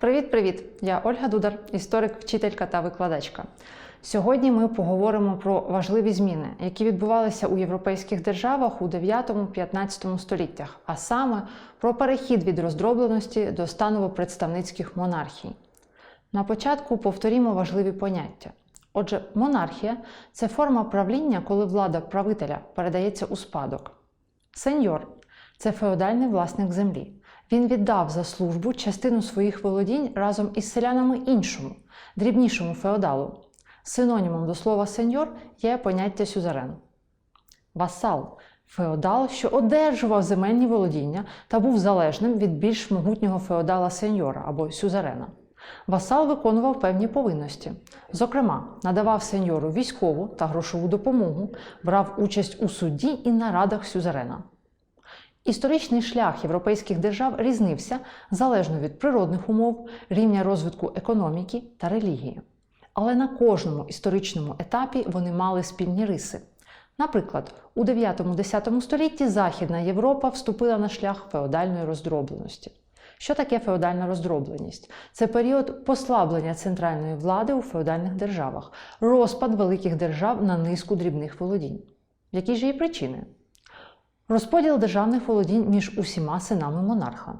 Привіт-привіт! Я Ольга Дудар, історик, вчителька та викладачка. Сьогодні ми поговоримо про важливі зміни, які відбувалися у європейських державах у 9-15 століттях, а саме про перехід від роздробленості до станово-представницьких монархій. На початку повторімо важливі поняття. Отже, монархія це форма правління, коли влада правителя передається у спадок. Сеньор це феодальний власник землі. Він віддав за службу частину своїх володінь разом із селянами іншому, дрібнішому феодалу. Синонімом до слова сеньор є поняття сюзерен. Васал феодал, що одержував земельні володіння та був залежним від більш могутнього феодала сеньора або сюзерена. Васал виконував певні повинності. Зокрема, надавав сеньору військову та грошову допомогу, брав участь у суді і нарадах сюзерена. Історичний шлях європейських держав різнився залежно від природних умов, рівня розвитку економіки та релігії. Але на кожному історичному етапі вони мали спільні риси. Наприклад, у 9-10 столітті Західна Європа вступила на шлях феодальної роздробленості. Що таке феодальна роздробленість? Це період послаблення центральної влади у феодальних державах, розпад великих держав на низку дрібних володінь. Які ж її причини? Розподіл державних володінь між усіма синами монарха,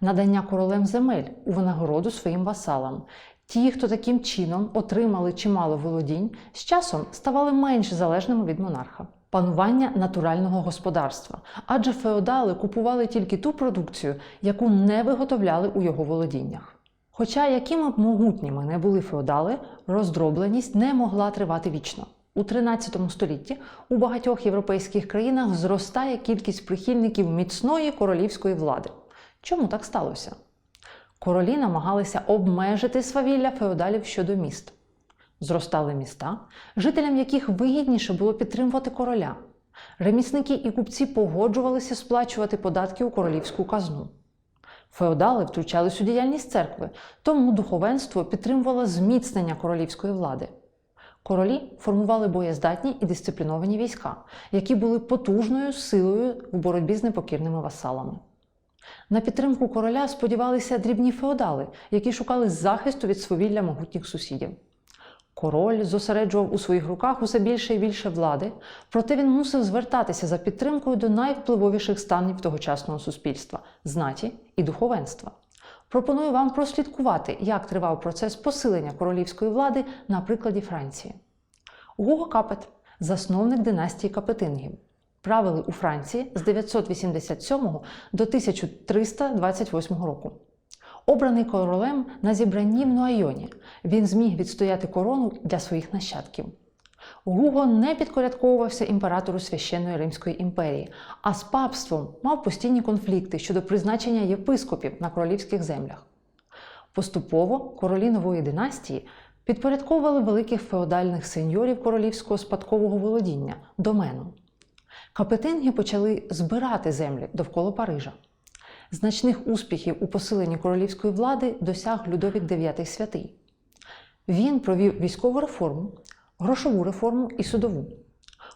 надання королем земель у винагороду своїм васалам. Ті, хто таким чином отримали чимало володінь, з часом ставали менш залежними від монарха. Панування натурального господарства, адже феодали купували тільки ту продукцію, яку не виготовляли у його володіннях. Хоча якими б могутніми не були феодали, роздробленість не могла тривати вічно. У 13 столітті у багатьох європейських країнах зростає кількість прихильників міцної королівської влади. Чому так сталося? Королі намагалися обмежити свавілля феодалів щодо міст. Зростали міста, жителям яких вигідніше було підтримувати короля. Ремісники і купці погоджувалися сплачувати податки у королівську казну. Феодали втручались у діяльність церкви, тому духовенство підтримувало зміцнення королівської влади. Королі формували боєздатні і дисципліновані війська, які були потужною силою в боротьбі з непокірними васалами. На підтримку короля сподівалися дрібні феодали, які шукали захисту від свавілля могутніх сусідів. Король зосереджував у своїх руках усе більше і більше влади, проте він мусив звертатися за підтримкою до найвпливовіших станів тогочасного суспільства знаті і духовенства. Пропоную вам прослідкувати, як тривав процес посилення королівської влади на прикладі Франції. Гуго Капет, засновник династії Капетингів, правили у Франції з 987 до 1328 року. Обраний королем на зібранні в Нуайоні, він зміг відстояти корону для своїх нащадків. Гуго не підкорядковувався імператору священної Римської імперії, а з папством мав постійні конфлікти щодо призначення єпископів на королівських землях. Поступово королі нової династії підпорядковували великих феодальних сеньорів королівського спадкового володіння домену. Капетинги почали збирати землі довкола Парижа. Значних успіхів у посиленні королівської влади досяг Людовік IX святий. Він провів військову реформу, грошову реформу і судову.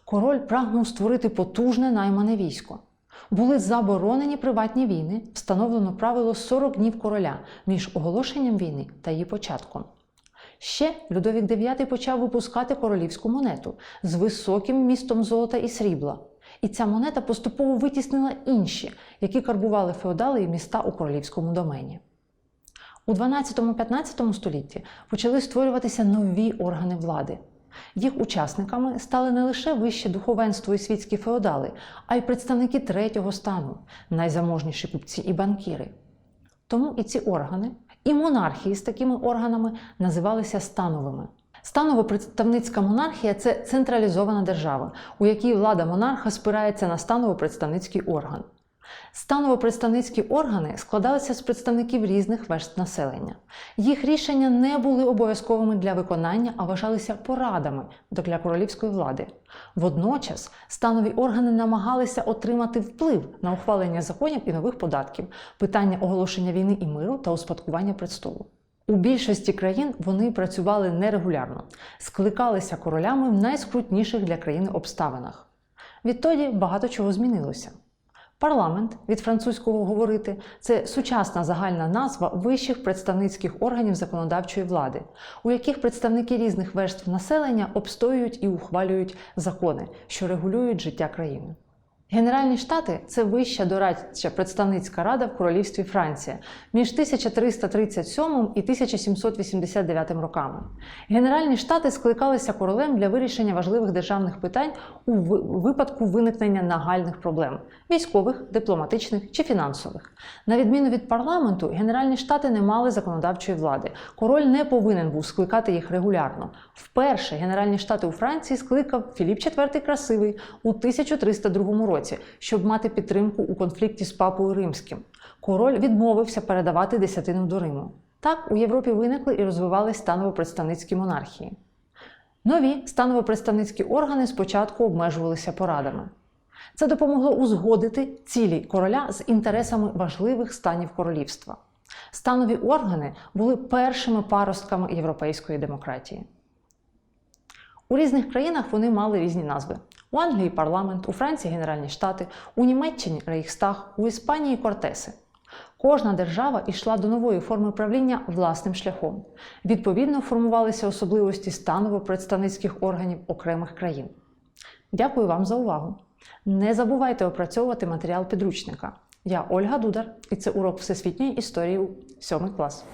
Король прагнув створити потужне наймане військо. Були заборонені приватні війни, встановлено правило 40 днів короля між оголошенням війни та її початком. Ще Людовік IX почав випускати королівську монету з високим містом золота і срібла. І ця монета поступово витіснила інші, які карбували феодали і міста у королівському домені. У 12-15 столітті почали створюватися нові органи влади. Їх учасниками стали не лише вище духовенство і світські феодали, а й представники третього стану, найзаможніші купці і банкіри. Тому і ці органи, і монархії з такими органами називалися становими. Станово-представницька монархія це централізована держава, у якій влада монарха спирається на станово-представницький орган. Станово-представницькі органи складалися з представників різних верст населення. Їх рішення не були обов'язковими для виконання, а вважалися порадами для королівської влади. Водночас станові органи намагалися отримати вплив на ухвалення законів і нових податків, питання оголошення війни і миру та успадкування престолу. У більшості країн вони працювали нерегулярно, скликалися королями в найскрутніших для країни обставинах. Відтоді багато чого змінилося. Парламент від французького говорити це сучасна загальна назва вищих представницьких органів законодавчої влади, у яких представники різних верств населення обстоюють і ухвалюють закони, що регулюють життя країни. Генеральні штати це вища дорадча представницька рада в королівстві Франція між 1337 і 1789 роками. Генеральні штати скликалися королем для вирішення важливих державних питань у випадку виникнення нагальних проблем військових, дипломатичних чи фінансових. На відміну від парламенту, генеральні штати не мали законодавчої влади. Король не повинен був скликати їх регулярно. Вперше генеральні штати у Франції скликав Філіп IV Красивий у 1302 році, щоб мати підтримку у конфлікті з папою римським. Король відмовився передавати десятину до Риму. Так у Європі виникли і розвивались станово-представницькі монархії. Нові станово-представницькі органи спочатку обмежувалися порадами. Це допомогло узгодити цілі короля з інтересами важливих станів королівства. Станові органи були першими паростками європейської демократії. У різних країнах вони мали різні назви: у Англії парламент, у Франції Генеральні Штати, у Німеччині Рейхстаг, у Іспанії Кортеси. Кожна держава йшла до нової форми правління власним шляхом. Відповідно, формувалися особливості станово-представницьких органів окремих країн. Дякую вам за увагу! Не забувайте опрацьовувати матеріал підручника. Я Ольга Дудар, і це урок всесвітньої історії 7 клас.